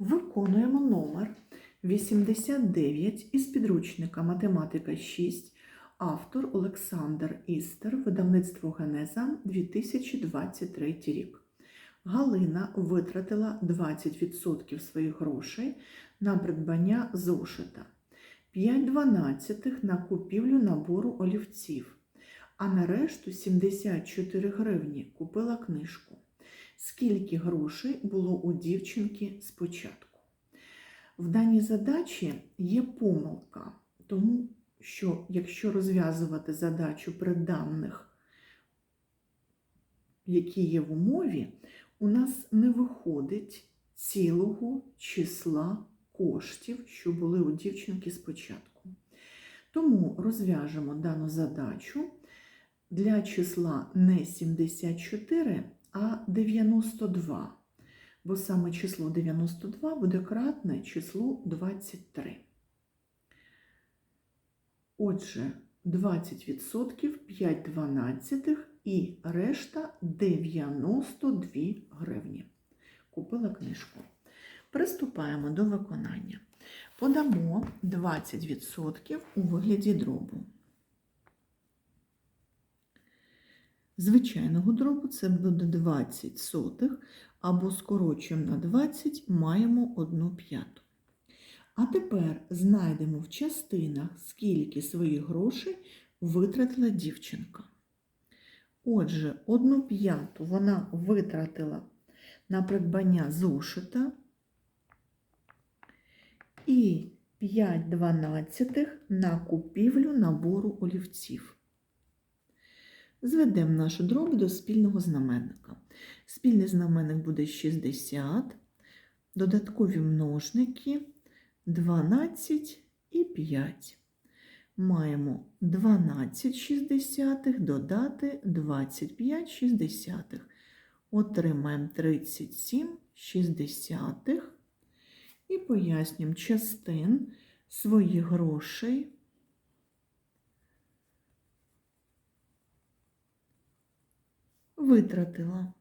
Виконуємо номер 89 із підручника Математика 6, автор Олександр Істер, видавництво Генеза 2023 рік. Галина витратила 20% своїх грошей на придбання зошита, 5 дванадцятих на купівлю набору олівців, а на решту 74 гривні купила книжку. Скільки грошей було у дівчинки спочатку? В даній задачі є помилка, тому що якщо розв'язувати задачу при даних, які є в умові, у нас не виходить цілого числа коштів, що були у дівчинки спочатку. Тому розв'яжемо дану задачу для числа не 74, а 92 бо саме число 92 буде кратне числу 23. Отже, 20% 5 дванадцятих і решта 92 гривні. Купила книжку. Приступаємо до виконання. Подамо 20% у вигляді дробу. Звичайного дробу це буде 20 сотих, або скорочуємо на 20, маємо 1 п'яту. А тепер знайдемо в частинах, скільки своїх грошей витратила дівчинка. Отже, 1 п'яту вона витратила на придбання зошита і 5 дванадцятих на купівлю набору олівців. Зведемо нашу дробь до спільного знаменника. Спільний знаменник буде 60, додаткові множники 12 і 5. Маємо 12 шістдесятих додати 25 шістдесятих. Отримаємо 37 шістдесятих. І пояснюємо частин своїх грошей. Витратила.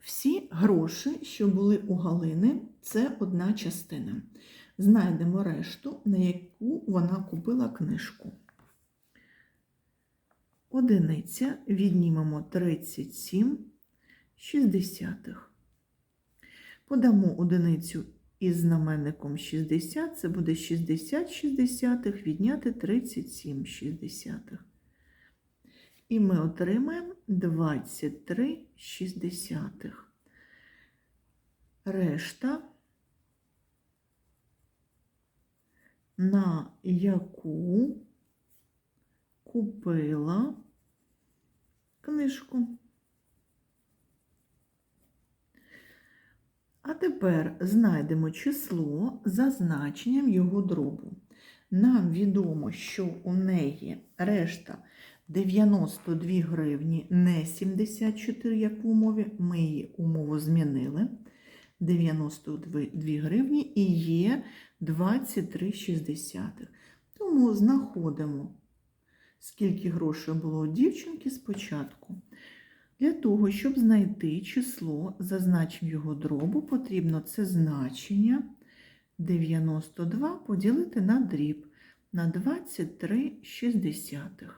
Всі гроші, що були у Галини, це одна частина. Знайдемо решту, на яку вона купила книжку. Одиниця віднімемо 37 шістдесятих. Подамо одиницю із знаменником 60, це буде 60 шістдесятих, відняти 37 шістдесятих. І ми отримаємо 23 шістдесятих. Решта, на яку купила книжку. Тепер знайдемо число за значенням його дробу. Нам відомо, що у неї решта 92 гривні, не 74, як в умові. Ми її умову змінили. 92 гривні і є 23,6. Тому знаходимо, скільки грошей було у дівчинки спочатку. Для того, щоб знайти число, за його дробу, потрібно це значення 92 поділити на дріб на 23,6.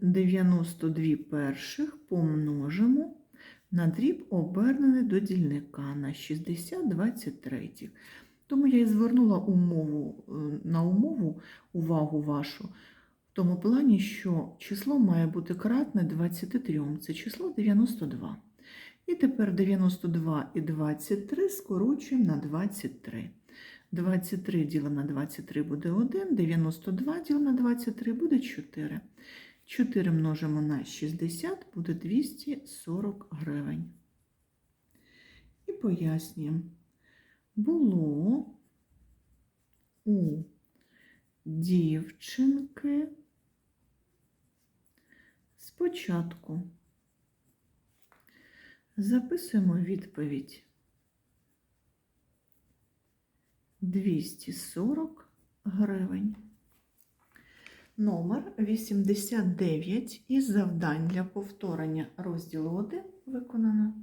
92 перших помножимо на дріб обернений до дільника на 60 23. Тому я і звернула умову, на умову увагу вашу тому плані, що число має бути кратне 23, це число 92. І тепер 92 і 23 скорочуємо на 23. 23 ділено на 23 буде 1, 92 ділено на 23 буде 4. 4 множимо на 60 буде 240 гривень. І пояснюємо. Було у дівчинки спочатку. Записуємо відповідь 240 гривень. Номер 89 із завдань для повторення розділу 1 виконано.